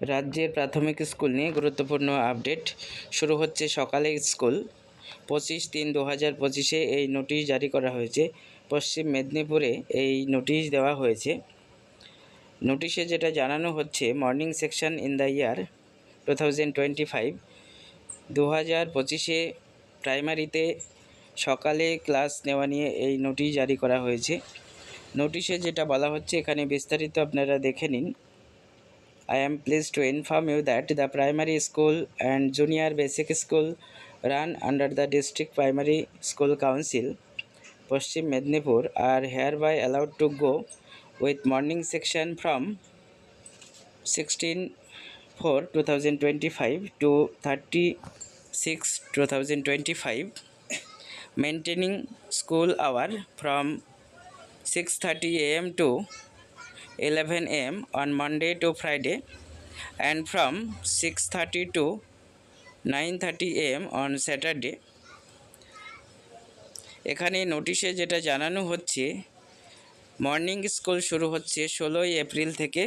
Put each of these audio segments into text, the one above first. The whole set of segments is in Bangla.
রাজ্যের প্রাথমিক স্কুল নিয়ে গুরুত্বপূর্ণ আপডেট শুরু হচ্ছে সকালে স্কুল। পঁচিশ তিন দু হাজার পঁচিশে এই নোটিশ জারি করা হয়েছে। পশ্চিম মেদিনীপুরে এই নোটিশ দেওয়া হয়েছে। নোটিশে যেটা জানানো হচ্ছে, morning section in the year two thousand twenty five দু হাজার পঁচিশে প্রাইমারিতে সকালে ক্লাস নেওয়া নিয়ে এই নোটিশ জারি করা হয়েছে। নোটিশে যেটা বলা হচ্ছে, এখানে বিস্তারিত আপনারা দেখে নিন। I am pleased to inform you that the primary school and junior basic school run under the district primary school council. Paschim Mednipur are hereby allowed to go with morning section from 16 4 2025 to 36 2025 maintaining school hour from 6:30 am to 11 am on Monday to Friday and from 6:30 to 9:30 am on Saturday. এখানে নোটিশে যেটা জানানো হচ্ছে মর্নিং স্কুল শুরু হচ্ছে ষোলোই এপ্রিল থেকে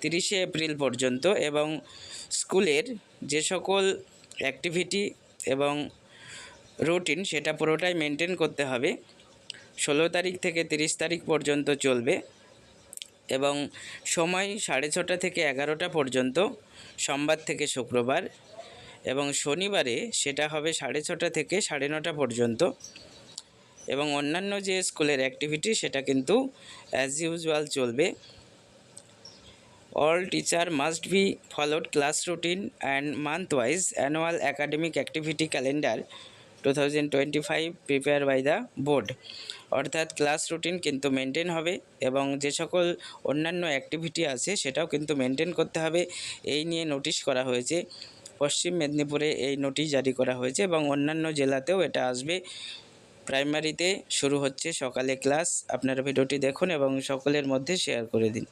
তিরিশে এপ্রিল পর্যন্ত এবং স্কুলের যে সকল অ্যাক্টিভিটি এবং রুটিন সেটা পুরোটাই মেনটেন করতে হবে। ষোলো তারিখ থেকে তিরিশ তারিখ পর্যন্ত চলবে। এবং সময় সাড়ে ছটা থেকে এগারোটা পর্যন্ত, সোমবার থেকে শুক্রবার এবং শনিবারে সেটা হবে সাড়ে ছটা থেকে সাড়ে নটা পর্যন্ত এবং অন্যান্য যে স্কুলের অ্যাক্টিভিটি সেটা কিন্তু অ্যাজ ইউজুয়াল চলবে। All teacher must be followed class routine and month wise annual academic activity calendar two thousand twenty five prepare by the board অর্থাৎ ক্লাস রুটিন কিন্তু মেনটেন হবে এবং যে সকল অন্যান্য অ্যাক্টিভিটি আছে সেটাও কিন্তু মেনটেন করতে হবে। এই নিয়ে নোটিশ করা হয়েছে। পশ্চিম মেদিনীপুরে এই নোটিশ জারি করা হয়েছে এবং অন্যান্য জেলাতেও এটা আসবে। প্রাইমারিতে শুরু হচ্ছে সকালে ক্লাস আপনারা ভিডিওটি দেখুন এবং সকলের মধ্যে শেয়ার করে দিন।